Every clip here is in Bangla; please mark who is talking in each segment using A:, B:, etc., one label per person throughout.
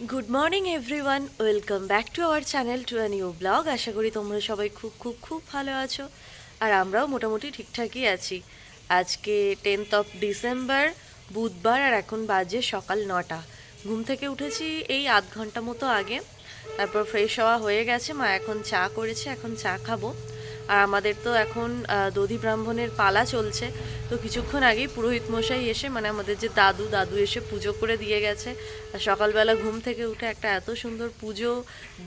A: Good morning everyone welcome back to our channel to a new blog আশা করি তোমরা সবাই খুব খুব খুব ভালো আছো। আর আমরাও মোটামুটি ঠিকঠাকই আছি। আজকে টেন্থ অফ ডিসেম্বর বুধবার, আর এখন বাজে সকাল নটা। ঘুম থেকে উঠেছি এই আধ ঘণ্টা মতো আগে। তারপর ফ্রেশ হওয়া হয়ে গেছে। মা এখন চা করেছে। এখন চা খাব। আর আমাদের তো এখন দধি ব্রাহ্মণের পালা চলছে। তো কিছুক্ষণ আগেই পুরোহিত মশাই এসে মানে আমাদের যে দাদু দাদু এসে পুজো করে দিয়ে গেছে। আর সকালবেলা ঘুম থেকে উঠে একটা এত সুন্দর পুজো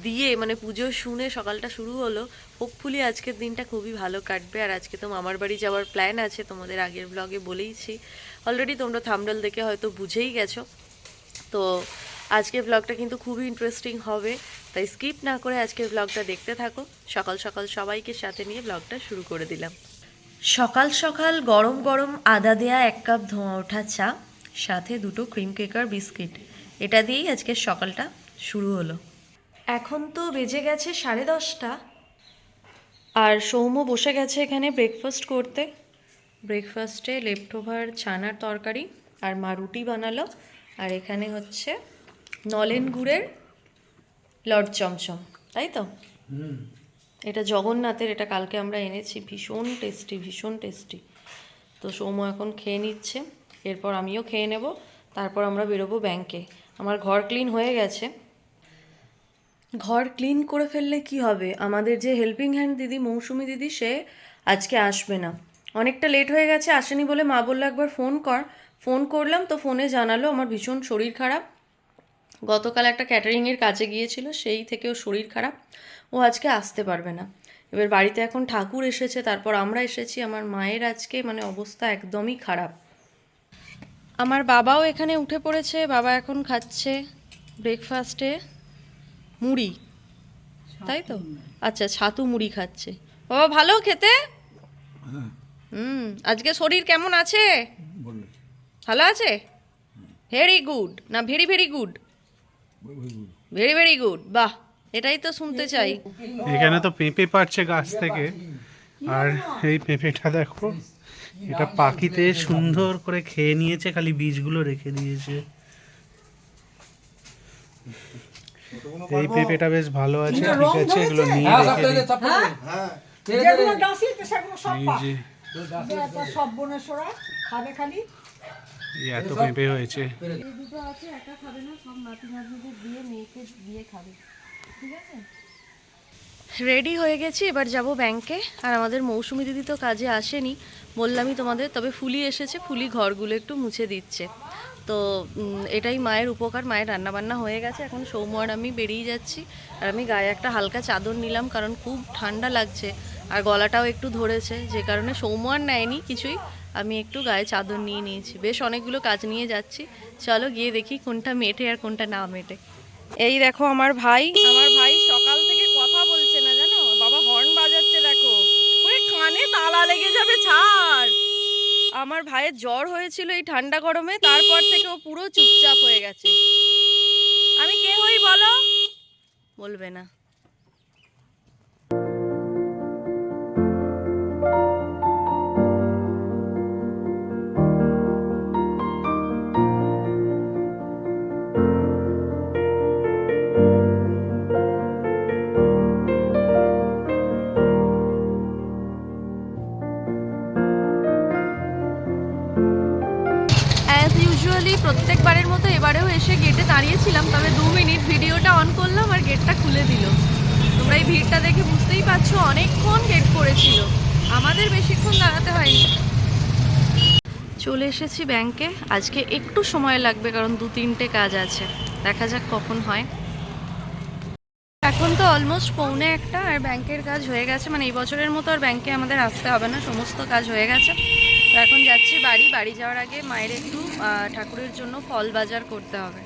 A: দিয়ে মানে পুজো শুনে সকালটা শুরু হলো। হোপফুলি আজকের দিনটা খুবই ভালো কাটবে। আর আজকে তো মামার বাড়ি যাওয়ার প্ল্যান আছে, তোমাদের আগের ব্লগে বলেইছি। অলরেডি তোমরা থামডল দেখে হয়তো বুঝেই গেছো। তো আজকের ব্লগটা কিন্তু খুবই ইন্টারেস্টিং হবে। তাই স্কিপ না করে আজকের ব্লগটা দেখতে থাকো। সকাল সকাল সবাইকে সাথে নিয়ে ব্লগটা শুরু করে দিলাম। সকাল সকাল গরম গরম আদা দেয়া এক কাপ ধোঁয়া ওঠা চা, সাথে দুটো ক্রিম কেকার বিস্কিট। এটা দিয়েই আজকের সকালটা শুরু হলো। এখন তো বেজে গেছে সাড়ে দশটা। আর সৌম্য বসে গেছে এখানে ব্রেকফাস্ট করতে। ব্রেকফাস্টে লেফট ওভার ছানার তরকারি আর মা রুটি বানালো। আর এখানে হচ্ছে নলেন গুড়ের লড চমচম তাই তো? এটা জগন্নাথের এটা কালকে আমরা এনেছি ভীষণ টেস্টি ভীষণ টেস্টি। তো সৌম্য এখন খেয়ে নিচ্ছে এরপর আমিও খেয়ে নেব তারপর আমরা বেরোবো ব্যাংকে আমার ঘর ক্লিন হয়ে গেছে। ঘর ক্লিন করে ফেললে কি হবে? আমাদের যে হেল্পিং হ্যান্ড দিদি মৌসুমি দিদি সে আজকে আসবে না। অনেকটা লেট হয়ে গেছে আসেনি বলে মা বলল একবার ফোন কর। ফোন করলাম তো ফোনে জানালো আমার ভীষণ শরীর খারাপ। গতকাল একটা ক্যাটারিংয়ের কাজে গিয়েছিল সেই থেকে ওর শরীর খারাপ। ও আজকে আসতে পারবে না। এবার বাড়িতে এখন ঠাকুর এসেছে তারপর আমরা এসেছি। আমার মায়ের আজকে মানে অবস্থা একদমই খারাপ। আমার বাবাও এখানে উঠে পড়েছে বাবা এখন খাচ্ছে ব্রেকফাস্টে মুড়ি। তাই তো? আচ্ছা ছাতু মুড়ি খাচ্ছে। বাবা ভালো খেতে? হুম আজকে শরীর কেমন আছে? ভালো আছে? ভেরি গুড না very very good very very good বাহ এটাই তো শুনতে চাই।
B: এখানে তো পেঁপে পাচ্ছে গাছ থেকে। আর এই পেঁপেটা দেখো এটা পাখিতে সুন্দর করে খেয়ে নিয়েছে খালি বীজগুলো রেখে দিয়েছে। এই পেঁপেটা বেশ ভালো আছে ঠিক আছে এগুলো নিয়ে রেখে দিই।
C: যেগুলো ডাসি সেগুলো সব সব বনেশ্বরা খাবে খালি।
B: এত পেঁপে হয়েছে।
A: দুটো আছে একা খাবে না সব নাতি নাতনিদের দিয়ে মেয়েকে দিয়ে খাবে। ঠিক আছে? রেডি হয়ে গেছি এবার যাব ব্যাংকে আর আমাদের মৌসুমি দিদি তো কাজে আসেনি। বললামই তোমাদের তবে ফুলি এসেছে ফুলি ঘরগুলো একটু মুছে দিচ্ছে। তো এটাই মায়ের উপকার মায়ের রান্নাবান্না হয়ে গেছে। এখন সৌম্য আর আমি বেরিয়ে যাচ্ছি। আর আমি গায়ে একটা হালকা চাদর নিলাম কারণ খুব ঠান্ডা লাগছে। আর গলাটাও একটু ধরেছে যে কারণে সৌম্য আর নেয়নি কিছুই। আমি একটু গায়ে চাদর নিয়ে নিয়েছি। বেশ অনেকগুলো কাজ নিয়ে যাচ্ছি। চলো গিয়ে দেখি কোনটা মেটে আর কোনটা না মেটে। এই দেখো আমার ভাই আমার ভাই সকাল থেকে কথা বলছে না জানো? বাবা হর্ন বাজাচ্ছে দেখো। ওই কানে তালা লেগে যাবে ছাড়। আমার ভাইয়ের জ্বর হয়েছিল এই ঠান্ডা গরমে তারপর থেকে ও পুরো চুপচাপ হয়ে গেছে। আমি কে হই বলো? বলবে না। চলে এসেছি ব্যাংকে। আজকে একটু সময় লাগবে কারণ দু তিনটে কাজ আছে। দেখা যাক কখন হয়। এখন তো অলমোস্ট পৌনে একটা আর ব্যাংকের কাজ হয়ে গেছে। মানে এই বছরের মতো আর ব্যাংকে আমাদের আসতে হবে না। সমস্ত কাজ হয়ে গেছে। তো এখন যাচ্ছি বাড়ি। বাড়ি যাওয়ার আগে মায়ের একটু ঠাকুরের জন্য ফল বাজার করতে হবে।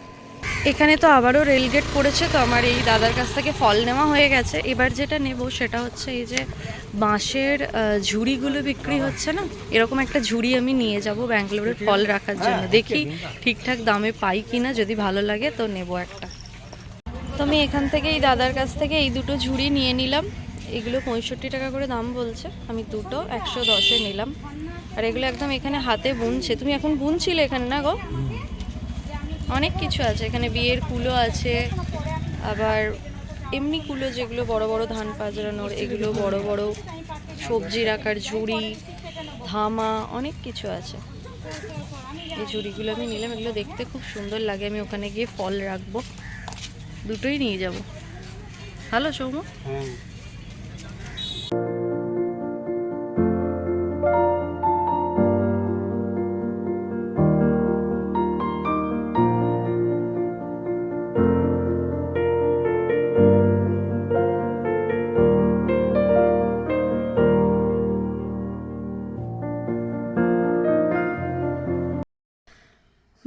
A: এখানে তো আবারও রেলগেট পড়েছে তো আমার এই দাদার কাছ থেকে ফল নেওয়া হয়ে গেছে। এবার যেটা নেব সেটা হচ্ছে এই যে বাঁশের ঝুড়িগুলো বিক্রি হচ্ছে না? এরকম একটা ঝুড়ি আমি নিয়ে যাব ব্যাঙ্গালোরের ফল রাখার জন্য। দেখি ঠিকঠাক দামে পাই কিনা যদি ভালো লাগে তো নেব একটা। তো আমি এখান থেকে এই দাদার কাছ থেকে এই দুটো ঝুড়ি নিয়ে নিলাম। এগুলো পঁয়ষট্টি টাকা করে দাম বলছে। আমি দুটো একশো দশে নিলাম। আর এগুলো একদম এখানে হাতে বুনছে। তুমি এখন বুনছিলে এখানে না গো? অনেক কিছু আছে। এখানে বিয়ের কুলো আছে, আবার এমনি কুলো যেগুলো বড় বড় ধান পাজরানোর, এগুলো বড় বড় সবজি রাখার ঝুড়ি, ধামা, অনেক কিছু আছে। এই ঝুড়িগুলো আমি নিলাম, এগুলো দেখতে খুব সুন্দর লাগে। আমি ওখানে গিয়ে ফল রাখব। দুটোই নিয়ে যাব। ভালো, সৌম্য?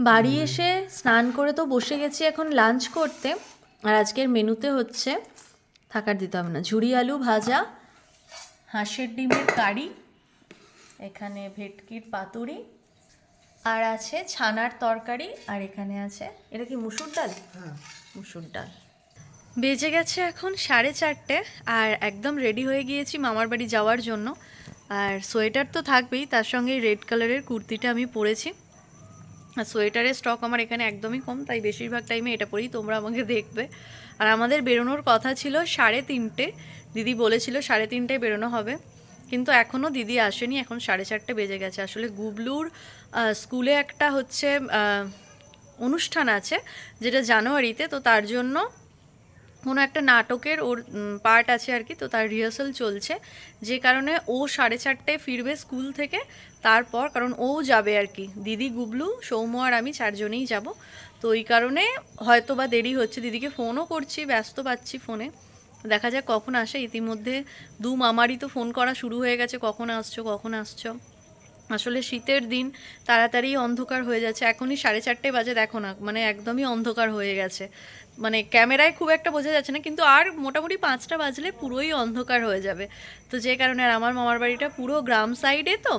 A: বাড়ি এসে স্নান করে তো বসে গেছি এখন লাঞ্চ করতে। আর আজকের মেনুতে হচ্ছে থাকার দিতে হবে না ঝুড়ি আলু ভাজা হাঁসের ডিমের কারি এখানে ভেটকির পাতুরি আর আছে ছানার তরকারি আর এখানে আছে এটা কি মুসুর ডাল? মুসুর ডাল। বেজে গেছে এখন সাড়ে চারটে আর একদম রেডি হয়ে গিয়েছি মামার বাড়ি যাওয়ার জন্য। আর সোয়েটার তো থাকবেই তার সঙ্গে রেড কালারের কুর্তিটা আমি পরেছি। আর সোয়েটারের স্টক আমার এখানে একদমই কম, তাই বেশিরভাগ টাইমে এটা পরেই তোমরা আমাকে দেখবে। আর আমাদের বেরোনোর কথা ছিল সাড়ে তিনটে। দিদি বলেছিল সাড়ে তিনটায় বেরোনো হবে। কিন্তু এখনও দিদি আসেনি, এখন সাড়ে চারটে বেজে গেছে। আসলে গুবলুর স্কুলে একটা হচ্ছে অনুষ্ঠান আছে, যেটা জানুয়ারিতে, তো তার জন্য কোনো একটা নাটকের ওর পার্ট আছে আর কি, তো তার রিহার্সাল চলছে। যে কারণে ও সাড়ে চারটায় ফিরবে স্কুল থেকে, তারপর, কারণ ও যাবে আর কি, দিদি, গুবলু, সৌম্য আর আমি চারজনেই যাব। তো ওই কারণে হয়তো বা দেরি হচ্ছে, দিদিকে ফোনও করছি, ব্যস্ত পাচ্ছি ফোনে দেখা যাক কখন আসে, ইতিমধ্যে দু মামারই তো ফোন করা শুরু হয়ে গেছে, কখন আসছো কখন আসছো। আসলে শীতের দিন তাড়াতাড়ি অন্ধকার হয়ে যাচ্ছে, এখনই সাড়ে চারটে বাজে, দেখো না মানে একদমই অন্ধকার হয়ে গেছে। মানে ক্যামেরায় খুব একটা বোঝা যাচ্ছে না, কিন্তু আর মোটামুটি পাঁচটা বাজলে পুরোই অন্ধকার হয়ে যাবে। তো যে কারণে আর আমার মামার বাড়িটা পুরো গ্রাম সাইডে তো,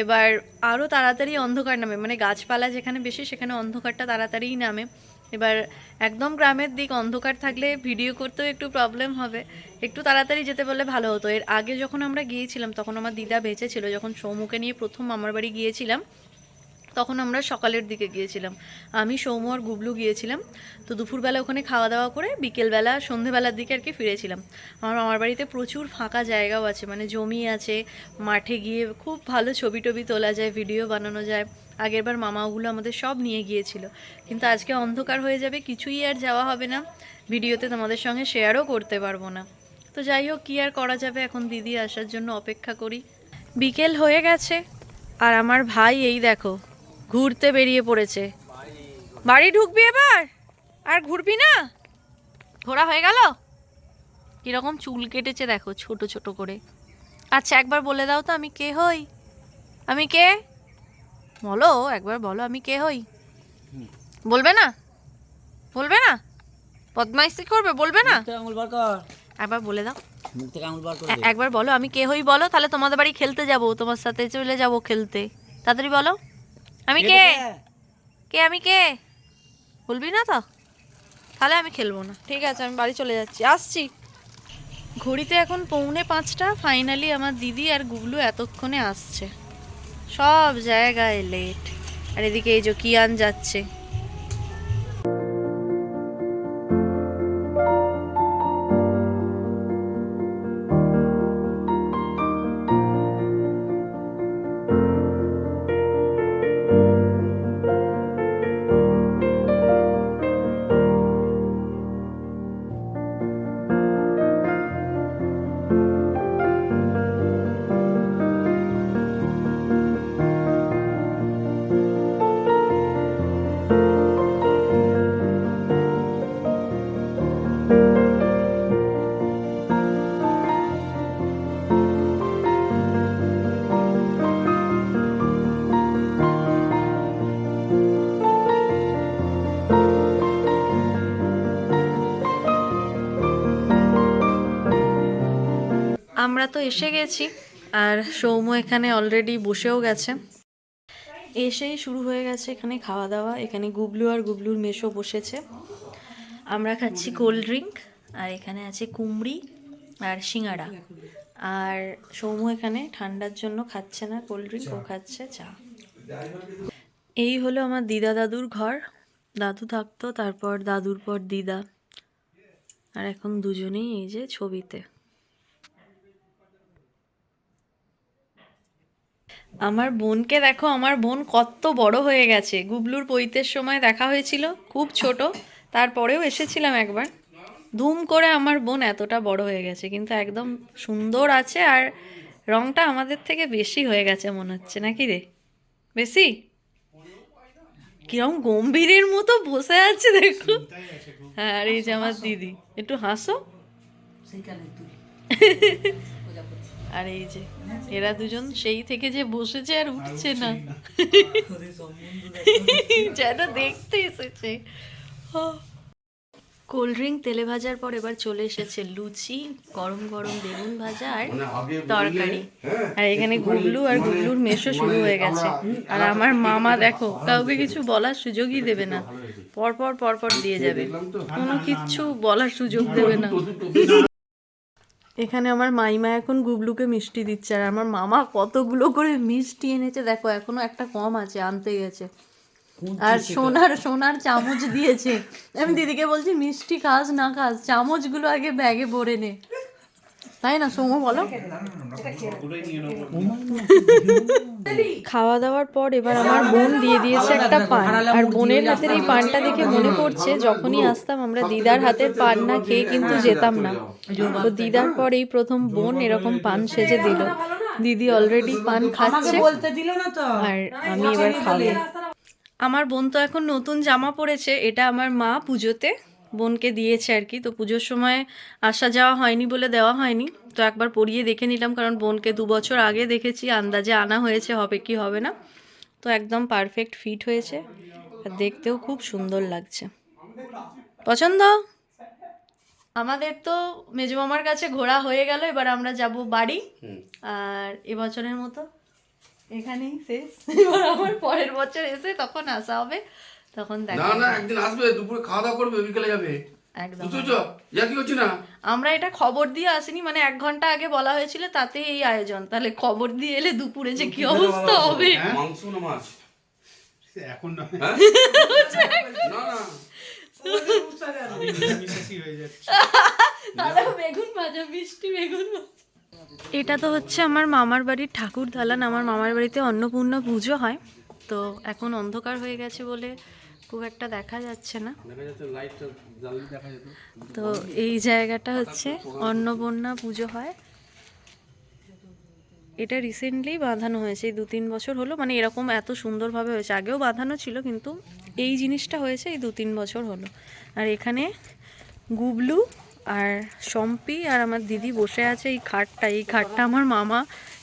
A: এবার আরও তাড়াতাড়ি অন্ধকার নামে মানে গাছপালা যেখানে বেশি সেখানে অন্ধকারটা তাড়াতাড়িই নামে। এবার একদম গ্রামের দিক, অন্ধকার থাকলে ভিডিও করতেও একটু প্রবলেম হবে। একটু তাড়াতাড়ি যেতে পারলে ভালো হতো। এর আগে যখন আমরা গিয়েছিলাম, তখন আমার দিদা বেঁচে ছিল, যখন সৌমুকে নিয়ে প্রথম মামার বাড়ি গিয়েছিলাম তখন আমরা সকালের দিকে গিয়েছিলাম। আমি, সৌম্য আর গুবলু গিয়েছিলাম। তো দুপুরবেলা ওখানে খাওয়া দাওয়া করে বিকেলবেলা, সন্ধেবেলার দিকে আর কি ফিরেছিলাম। আমার মামার বাড়িতে প্রচুর ফাঁকা জায়গাও আছে মানে জমি আছে, মাঠে গিয়ে খুব ভালো ছবি টবি তোলা যায়, ভিডিও বানানো যায়। আগেরবার মামাগুলো আমাদের সব নিয়ে গিয়েছিল। কিন্তু আজকে অন্ধকার হয়ে যাবে, কিছুই আর যাওয়া হবে না। ভিডিওতে তোমাদের সঙ্গে শেয়ারও করতে পারব না। তো যাই হোক, কী আর করা যাবে এখন দিদি আসার জন্য অপেক্ষা করি। বিকেল হয়ে গেছে, আর আমার ভাই এই দেখো ঘুরতে বেরিয়ে পড়েছে। বাড়ি ঢুকবি এবার? আর ঘুরবি না? ঘোরা হয়ে গেল? কীরকম চুল কেটেছে দেখো ছোট ছোট করে। আচ্ছা একবার বলে দাও তো আমি কে হই? আমি কে? বলো একবার বলো আমি কে হই? বলবে না? বলবে না? বদমাইশি করবে বলবে না? একবার বলে দাও। একবার বলো আমি কে হই বলো তাহলে তোমাদের বাড়ি খেলতে যাব তোমার সাথে চলে যাব খেলতে। তাড়াতাড়ি বলো। আমি কে? কে আমি কে? বলবি না তো? তাহলে আমি খেলব না। ঠিক আছে আমি বাড়ি চলে যাচ্ছি। আসছি। ঘড়িতে এখন পৌনে পাঁচটা। ফাইনালি আমার দিদি আর গুগলু এতক্ষণে আসছে। সব জায়গায় লেট আর এদিকে এই যে কিয়ান যাচ্ছে। আমরা তো এসে গেছি, আর সৌম্য এখানে অলরেডি বসেও গেছে। এসেই শুরু হয়ে গেছে এখানে খাওয়া দাওয়া এখানে গুবলু আর গুবলুর মেশো বসেছে। আমরা খাচ্ছি কোল্ড ড্রিঙ্ক আর এখানে আছে কুমড়ি আর সিঙ্গাড়া। আর সৌম্য এখানে ঠান্ডার জন্য খাচ্ছে না কোল্ড ড্রিঙ্ক ও খাচ্ছে চা। এই হলো আমার দিদা দাদুর ঘর। দাদু থাকতো, তারপর দাদুর পর দিদা। আর এখন দুজনেই এই যে ছবিতে। আমার বোনকে দেখো আমার বোন কত বড় হয়ে গেছে। গুবলুর পৈতের সময় দেখা হয়েছিল খুব ছোট। তারপরেও এসেছিলাম একবার। ধুম করে আমার বোন এতটা বড় হয়ে গেছে কিন্তু একদম সুন্দর আছে আর রংটা আমাদের থেকে বেশি হয়ে গেছে মনে হচ্ছে। নাকি রে? বেশি? কিরম গম্ভীরের মতো বসে আছে দেখো। হ্যাঁ আর এই যে আমার দিদি। একটু হাসো। আর এই যে এরা দুজন সেই থেকে যে বসেছে আর উঠছে না। যেন দেখতে এসেছে। কোল্ড ড্রিঙ্ক তেলে ভাজার পর এবার চলে এসেছে লুচি গরম গরম বেগুন ভাজা আর তরকারি। আর এখানে গুবলু আর গুবলুর মেশো শুরু হয়ে গেছে। আর আমার মামা দেখো কাউকে কিছু বলার সুযোগই দেবে না। পরপর পরপর দিয়ে যাবে। কোনো কিচ্ছু বলার সুযোগ দেবে না। এখানে আমার মাইমা এখন গুবলুকে মিষ্টি দিচ্ছে আর আমার মামা কতগুলো করে মিষ্টি এনেছে। দেখো এখনও একটা কম আছে আনতে গেছে। আর সোনার সোনার চামচ দিয়েছে। আমি দিদিকে বলছি মিষ্টি খাস না খাস চামচগুলো আগে ব্যাগে ভরে নে। তাই না সোমো বলো? খাওয়া দাওয়ার পর এবার আমার বোন দিয়ে দিয়েছে একটা পান। আর বোনের হাতের এই পানটা দেখে মনে পড়ছে যখনই আসতাম আমরা দিদার হাতের পান না খেয়ে কিন্তু যেতাম না। তো দিদার পর এই প্রথম বোন এরকম পান সেজে দিল। দিদি অলরেডি পান খাচ্ছে।
C: বলতে দিল না তো।
A: আর আমি এবার খাব। আমার বোন তো এখন নতুন জামা পরেছে এটা আমার মা পুজোতে। বোনকে দিয়েছে আর কি। তো পুজোর সময় আসা যাওয়া হয়নি বলে দেওয়া হয়নি। তো একবার পরিয়ে দেখে নিলাম কারণ বোনকে দু বছর আগে দেখেছি আন্দাজে আনা হয়েছে হবে কি হবে না। তো একদম পারফেক্ট ফিট হয়েছে। আর দেখতেও খুব সুন্দর লাগছে। পছন্দ? আমাদের তো মেজো মামার কাছে ঘোরা হয়ে গেল এবার আমরা যাব বাড়ি। আর এবছরের মতো এখানেই শেষ। এবার আমার পরের বছর এসে তখন আসা হবে। তখন দেখা
D: না না একদিন আসবে দুপুরে খাওয়া দাওয়া করবে বিকেলে যাবে।
A: একদম
D: বুঝছ কি হচ্ছে না?
A: আমরা এটা খবর দিয়ে আসিনি মানে এক ঘণ্টা আগে বলা হয়েছিল তাতে এই আয়োজন। তাহলে খবর দিয়ে এলে দুপুরে যে কি অবস্থা হবে?
D: মাংস না মাছ?
B: এখন?
D: না। না
A: এটা তো হচ্ছে আমার মামার বাড়ির ঠাকুর দালান। আমার মামার বাড়িতে অন্নপূর্ণা পুজো হয়। তো এখন অন্ধকার হয়ে গেছে বলে খুব একটা দেখা যাচ্ছে না। তো এই জায়গাটা হচ্ছে অন্নপূর্ণা পুজো হয়। এটা রিসেন্টলি বাঁধানো হয়েছে দু তিন বছর হলো। মানে এরকম এত সুন্দরভাবে হয়েছে। আগেও বাঁধানো ছিল কিন্তু এই জিনিসটা হয়েছে এই দু তিন বছর হলো। আর এখানে গুবলু আর সম্পি আর আমার দিদি বসে আছে এই খাটটা। এই খাটটা আমার মামা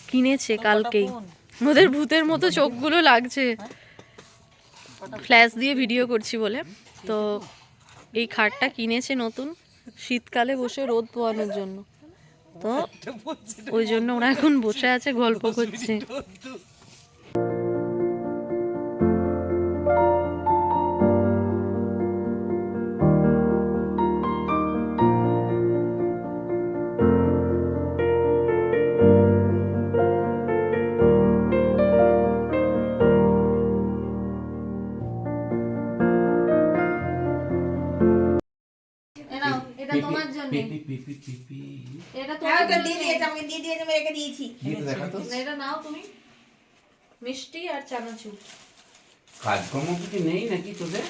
A: কিনেছে কালকেই। ওদের ভূতের মতো চোখগুলো লাগছে। ফ্ল্যাশ দিয়ে ভিডিও করছি বলে। তো এই খাটটা কিনেছে নতুন। শীতকালে বসে রোদ পোয়ানোর জন্য। তো ওই জন্য ওরা এখন বসে আছে গল্প করছে।
E: দিয়ে দিয়ে আমি রেখে দিয়েছি।
A: এটা নাও তুমি মিষ্টি আর চানাচুর
D: কাজকর্ম কিছু নেই নাকি তোদের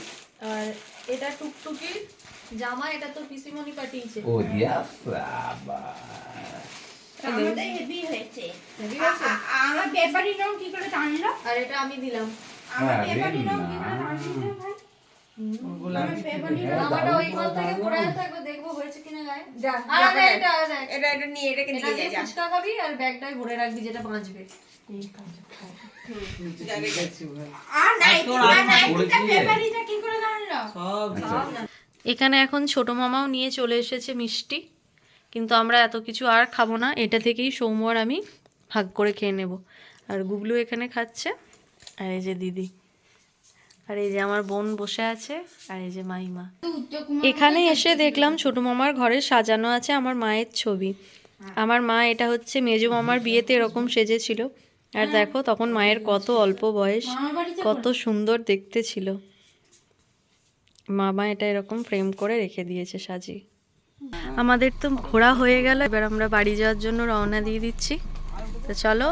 A: আর এটা টুকটুকি জামা এটা তো পিসিমণি পাঠিয়েছে
D: ও দিয়া বাবা
E: আমার তো হয়েছে।
A: Heavy হয়েছে?
E: আমার পেপারি রং কি করে টানলো?
A: আর এটা আমি দিলাম
E: আমার পেপারি রং কি করে।
A: যেটা বাঁচবে? এখানে এখন ছোট মামাও নিয়ে চলে এসেছে মিষ্টি কিন্তু আমরা এত কিছু আর খাব না। এটা থেকেই সৌম্যর আমি ভাগ করে খেয়ে নেব। আর গুবলু এখানে খাচ্ছে। আর এই যে দিদি। আর এই যে আমার বোন বসে আছে আর এই যে মাইমা এখানে এসে দেখলাম ছোট মামার ঘরে সাজানো আছে আমার মায়ের ছবি। আমার মা এটা হচ্ছে মেজো মামার বিয়েতে এরকম সেজেছিল। আর দেখো তখন মায়ের কত অল্প বয়স কত সুন্দর দেখতে ছিল। মামা এটা এরকম ফ্রেম করে রেখে দিয়েছে সাজি আমাদের তো ঘোরা হয়ে গেল এবার আমরা বাড়ি যাওয়ার জন্য রওনা দিয়ে দিচ্ছি। তো চলো।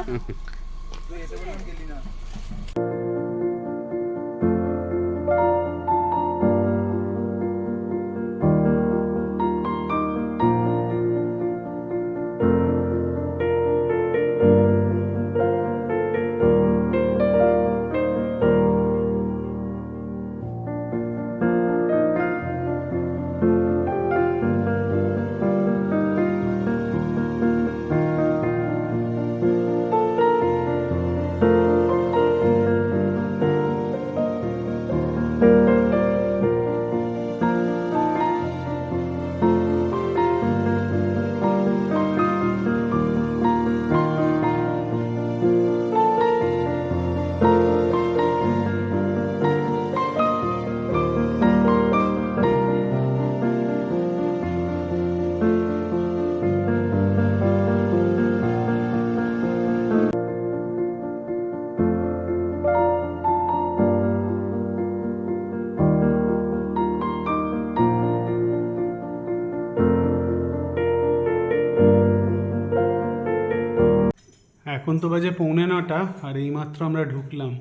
B: এখন তো বাজে পৌনে নটা, আর এইমাত্র আমরা ঢুকলাম।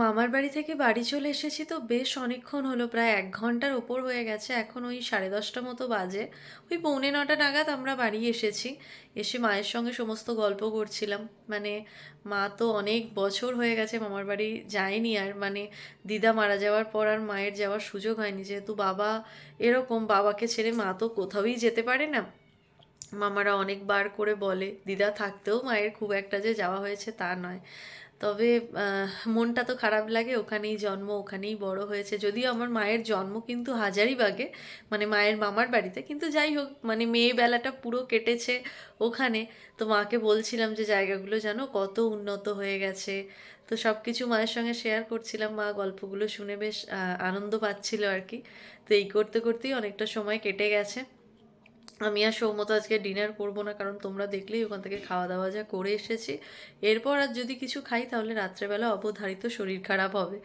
A: মামার বাড়ি থেকে বাড়ি চলে এসেছি তো বেশ অনেকক্ষণ হলো, প্রায় এক ঘণ্টার ওপর হয়ে গেছে, এখন ওই সাড়ে দশটা মতো বাজে। ওই পৌনে নটা নাগাদ আমরা বাড়ি এসেছি, এসে মায়ের সঙ্গে সমস্ত গল্প করছিলাম। মানে মা তো অনেক বছর হয়ে গেছে মামার বাড়ি যায়নি আর মানে দিদা মারা যাওয়ার পর আর মায়ের যাওয়ার সুযোগ হয়নি। যেহেতু বাবা এরকম, বাবাকে ছেড়ে মা তো কোথাওই যেতে পারে না। মামারা অনেকবার করে বলে, দিদা, থাকতেও মায়ের খুব একটা যে যাওয়া হয়েছে তা নয়। তবে মনটা তো খারাপ লাগে, ওখানেই জন্ম, ওখানেই বড় হয়েছে। যদিও আমার মায়ের জন্ম কিন্তু হাজারিবাগে মানে মায়ের মামার বাড়িতে, কিন্তু যাই হোক মানে মেয়ে বেলাটা পুরো কেটেছে ওখানে। তো মাকে বলছিলাম যে, জায়গাগুলো যেন কত উন্নত হয়ে গেছে। তো সব কিছু মায়ের সঙ্গে শেয়ার করছিলাম। মা গল্পগুলো শুনে বেশ আনন্দ পাচ্ছিল আর কি। তো এই করতে, করতেই অনেকটা সময় কেটে গেছে। আমি আর সৌমত আজকে ডিনার করব না, কারণ তোমরা দেখলেই ওখান থেকে খাওয়া দাওয়া যা করে এসেছি। এরপর আর যদি কিছু খাই, তাহলে রাত্রেবেলা অবধারিত শরীর খারাপ হবে।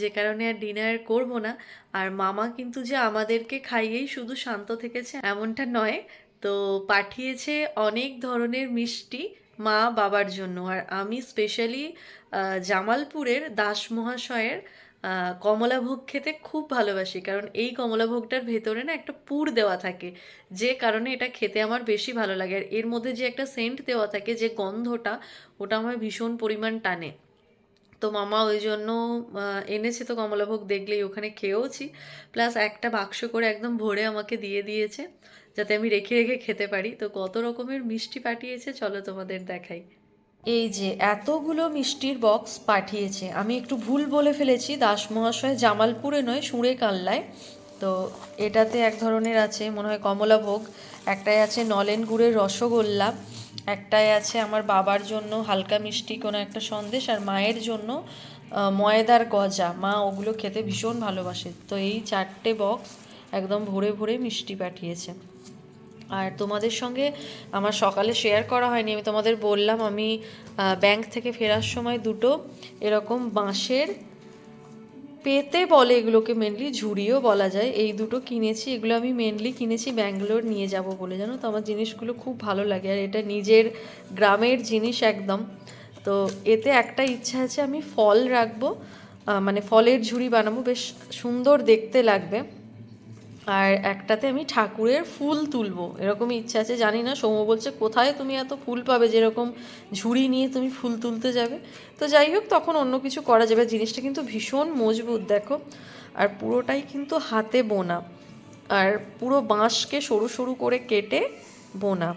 A: যে কারণে আর ডিনার করব না। আর মামা কিন্তু যে আমাদেরকে খাইয়েই শুধু শান্ত থেকেছে, এমনটা নয়। তো পাঠিয়েছে অনেক ধরনের মিষ্টি মা বাবার জন্য। আর আমি স্পেশালি জামালপুরের দাস মহাশয়ের কমলাভোগ খেতে খুব ভালোবাসি, কারণ এই কমলাভোগটার ভেতরে না একটা পুর দেওয়া থাকে, যে কারণে এটা খেতে আমার বেশি ভালো লাগে। আর এর মধ্যে যে একটা সেন্ট দেওয়া থাকে, যে গন্ধটা, ওটা আমার ভীষণ পরিমাণ টানে। তো মামা ওই জন্য এনেছে তো কমলাভোগ দেখলেই ওখানে খেয়েওছি। প্লাস একটা বাক্স করে একদম ভরে আমাকে দিয়ে দিয়েছে, যাতে আমি রেখে রেখে খেতে পারি। তো কত রকমের মিষ্টি পাঠিয়েছে, চলো তোমাদের দেখাই। এই যে এতগুলো মিষ্টির বক্স পাঠিয়েছে, আমি একটু ভুল বলে ফেলেছি, দাস মহাশয় জামালপুরে নয় সুরে কাল্লায় তো এটাতে এক ধরনের আছে, মনে হয় কমলাভোগ একটাই আছে নলেন গুড়ের রসগোল্লা, একটাই আছে আমার বাবার জন্য হালকা মিষ্টি কোনো একটা সন্দেশ, আর মায়ের জন্য ময়দার গজা। মা ওগুলো খেতে ভীষণ ভালোবাসে। তো এই চারটে বক্স একদম ভরে ভরে মিষ্টি পাঠিয়েছে। আর তোমাদের সঙ্গে আমার সকালে শেয়ার করা হয়নি, আমি তোমাদের বললাম আমি ব্যাংক থেকে ফেরার সময় দুটো এরকম বাঁশের পেতে বলে এগুলোকে মেনলি ঝুড়িও বলা যায়, এই দুটো কিনেছি, এগুলো আমি মেনলি কিনেছি ব্যাঙ্গালোর নিয়ে যাব বলে, জানো তো? আমার জিনিসগুলো খুব ভালো লাগে আর এটা নিজের গ্রামের জিনিস একদম। তো এতে একটা ইচ্ছা আছে, আমি ফল রাখব মানে ফলের ঝুড়ি বানাবো, বেশ সুন্দর দেখতে লাগবে। আর একটাতে আমি ঠাকুরের ফুল তুলবো। এরকমই ইচ্ছা আছে, জানি না, সৌম্য বলছে, কোথায় তুমি এত ফুল পাবে যেরকম ঝুড়ি নিয়ে তুমি ফুল তুলতে যাবে? তো যাই হোক, তখন অন্য কিছু করা যাবে। জিনিসটা কিন্তু ভীষণ মজবুত, দেখো। আর পুরোটাই কিন্তু হাতে বোনা। আর পুরো বাঁশকে সরু সরু করে কেটে বোনা।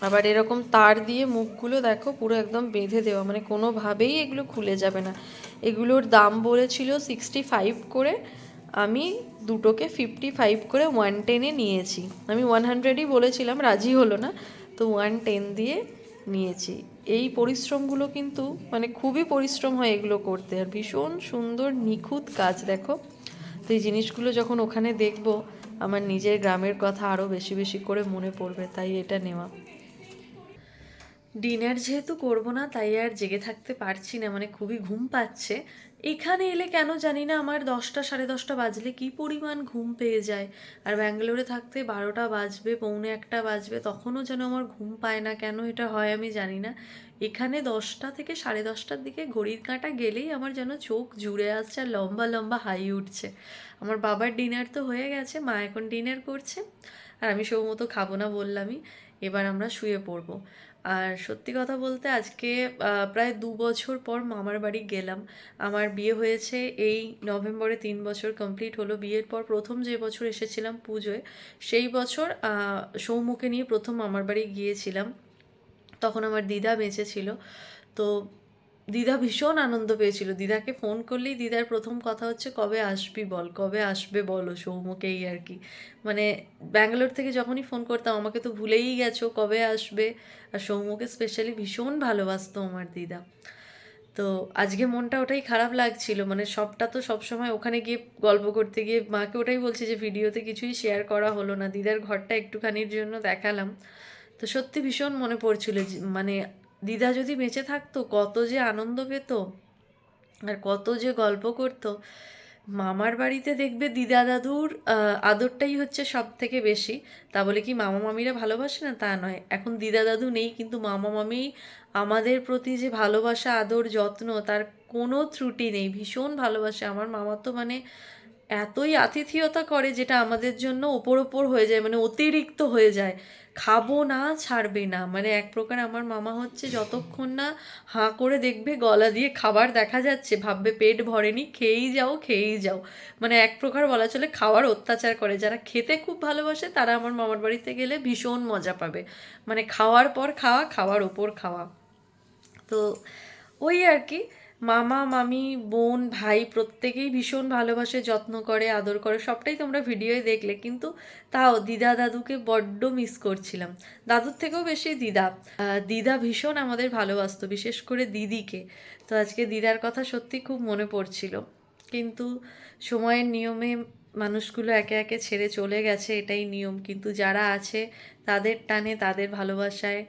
A: আবার এরকম তার দিয়ে মুখগুলো, দেখো, পুরো একদম বেঁধে দেওয়া। মানে কোনোভাবেই এগুলো খুলে যাবে না। এগুলোর দাম বলেছিল সিক্সটি ফাইভ করে। আমি দুটোকে ফিফটি ফাইভ করে ওয়ান টেনে নিয়েছি। আমি ওয়ান হান্ড্রেডই বলেছিলাম, রাজি হলো না, তো ওয়ান টেন দিয়ে নিয়েছি। এই পরিশ্রমগুলো কিন্তু মানে খুবই পরিশ্রম হয় এগুলো করতে। আর ভীষণ সুন্দর, নিখুঁত কাজ, দেখো। তো এই জিনিসগুলো যখন ওখানে দেখব, আমার নিজের গ্রামের কথা আরও বেশি বেশি করে মনে পড়বে, তাই এটা নেওয়া। ডিনার যেহেতু করব না, তাই আর জেগে থাকতে পারছি না মানে খুবই ঘুম পাচ্ছে। এখানে এলে কেন জানি না আমার দশটা, সাড়ে দশটা বাজলে কি পরিমাণ ঘুম পেয়ে যায়। আর ব্যাঙ্গালোরে থাকতে বারোটা বাজবে, পৌনে একটা বাজবে, তখনও যেন আমার ঘুম পায় না, কেন এটা হয় আমি জানি না। এখানে দশটা থেকে সাড়ে দশটার দিকে ঘড়ির কাঁটা গেলেই আমার যেন চোখ জুড়ে আসছে আর লম্বা লম্বা হাই উঠছে। আমার বাবার ডিনার তো হয়ে গেছে, মা এখন ডিনার করছে। আর আমি সব মতো খাব না বললামই, এবার আমরা শুয়ে পড়ব। আর সত্যি কথা বলতে আজকে প্রায় দু বছর পর মামার বাড়ি গেলাম। আমার বিয়ে হয়েছে এই নভেম্বরে তিন বছর কমপ্লিট হলো। বিয়ের পর প্রথম যে বছর এসেছিলাম পুজোয়, সেই বছর সৌমুখে নিয়ে প্রথম মামার বাড়ি গিয়েছিলাম। তখন আমার দিদা বেঁচে ছিল। তো দিদা ভীষণ আনন্দ পেয়েছিল। দিদাকে ফোন করলেই দিদার প্রথম কথা হচ্ছে, কবে আসবি বল? কবে আসবে বলো সৌমুকে এই আর কি। মানে ব্যাঙ্গালোর থেকে যখনই ফোন করতাম, আমাকে তো ভুলেই গেছো, কবে আসবে? আর সৌমুকে স্পেশালি ভীষণ ভালোবাসতো আমার দিদা। তো আজকে মনটা ওটাই খারাপ লাগছিল। মানে সবটা তো সবসময় ওখানে গিয়ে গল্প করতে গিয়ে মাকে ওটাই বলছে যে, ভিডিওতে কিছুই শেয়ার করা হলো না। দিদার ঘরটা একটুখানির জন্য দেখালাম। তো সত্যি ভীষণ মনে পড়ছিল মানে দিদা যদি বেঁচে থাকতো, কত যে আনন্দ পেত আর কত যে গল্প করতো, মামার বাড়িতে দেখবে দিদা দাদুর আদরটাই হচ্ছে সব থেকে বেশি। তা বলে কি মামা মামিরা ভালোবাসে না? তা নয়। এখন দিদা দাদু নেই, কিন্তু মামা মামি আমাদের প্রতি যে ভালোবাসা, আদর, যত্ন, তার কোনো ত্রুটি নেই। ভীষণ ভালোবাসে। আমার মামা তো মানে এতই আতিথেয়তা করে যেটা আমাদের জন্য ওপর ওপর হয়ে যায় মানে অতিরিক্ত হয়ে যায়। খাব না, ছাড়বে না। মানে এক প্রকার আমার মামা হচ্ছে যতক্ষণ না হাঁ করে দেখবে, গলা দিয়ে খাবার দেখা যাচ্ছে, ভাববে পেট ভরেনি, খেয়েই যাও খেয়েই যাও। মানে এক প্রকার বলা চলে খাওয়ার অত্যাচার করে। যারা খেতে খুব ভালোবাসে, তারা আমার মামার বাড়িতে গেলে ভীষণ মজা পাবে। মানে খাওয়ার পর খাওয়া, খাওয়ার ওপর খাওয়া। তো ওই আর কি। মামা, মামি, বোন, ভাই প্রত্যেকেই ভীষণ ভালোবাসে, যত্ন করে, আদর করে, সবটাই তোমরা ভিডিওয় দেখলে। কিন্তু তাও দিদা দাদুকে বড্ড মিস করছিলাম। দাদুর থেকেও বেশি দিদা। দিদা ভীষণ আমাদের ভালোবাসতো, বিশেষ করে দিদিকে। তো আজকে দিদার কথা সত্যি খুব মনে পড়ছিল। কিন্তু সময়ের নিয়মে মানুষগুলো একে একে ছেড়ে চলে গেছে, এটাই নিয়ম। কিন্তু যারা আছে, তাদের টানে, তাদের ভালোবাসায়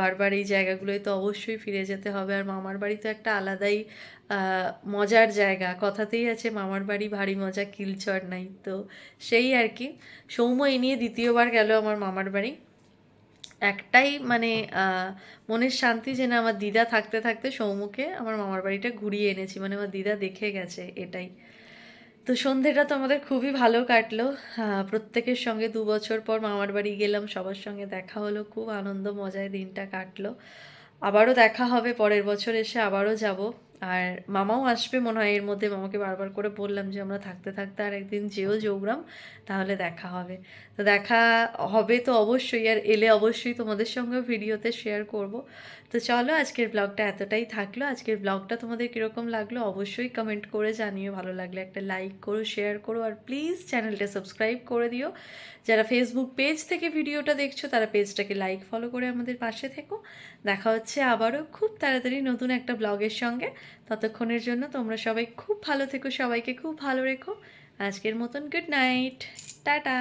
A: বারবার এই জায়গাগুলোয় তো অবশ্যই ফিরে যেতে হবে। আর মামার বাড়ি তো একটা আলাদাই মজার জায়গা। কথাতেই আছে, মামার বাড়ি ভারী মজা, কিলচর নাই। তো সেই আর কি। সৌম্য এই নিয়ে দ্বিতীয়বার গেল আমার মামার বাড়ি। একটাই মানে মনের শান্তি যে না, আমার দিদা থাকতে থাকতে সৌমুখে আমার মামার বাড়িটা ঘুরিয়ে এনেছি। মানে আমার দিদা দেখে গেছে এটাই। তো সন্ধেটা তো আমাদের খুবই ভালো কাটলো। প্রত্যেকের সঙ্গে দু বছর পর মামার বাড়ি গেলাম, সবার সঙ্গে দেখা হলো, খুব আনন্দ মজায় দিনটা কাটলো। আবারও দেখা হবে, পরের বছর এসে আবারও যাব। আর মামাও আসবে মনে হয় এর মধ্যে। মামাকে বারবার করে বললাম যে, আমরা থাকতে থাকতে আর একদিন যেও যোগরাম, তাহলে দেখা হবে। তো দেখা হবে তো অবশ্যই, আর এলে অবশ্যই তোমাদের সঙ্গেও ভিডিওতে শেয়ার করব। তো চলো, আজকের ব্লগটা এতটাই থাকল। আজকের ব্লগটা তোমাদের কীরকম লাগল অবশ্যই কমেন্ট করে জানিও। ভালো লাগলে একটা লাইক করো শেয়ার করো, আর প্লিজ চ্যানেলটা সাবস্ক্রাইব করে দিও। যারা ফেসবুক পেজ থেকে ভিডিওটা দেখছ, তারা পেজটাকে লাইক ফলো করে আমাদের পাশে থেকো। দেখা হচ্ছে আবারও খুব তাড়াতাড়ি নতুন একটা ব্লগের সঙ্গে। ততক্ষণের জন্য তোমরা সবাই খুব ভালো থেকো, সবাইকে খুব ভালো রেখো। আজকের মতন গুড নাইট টাটা।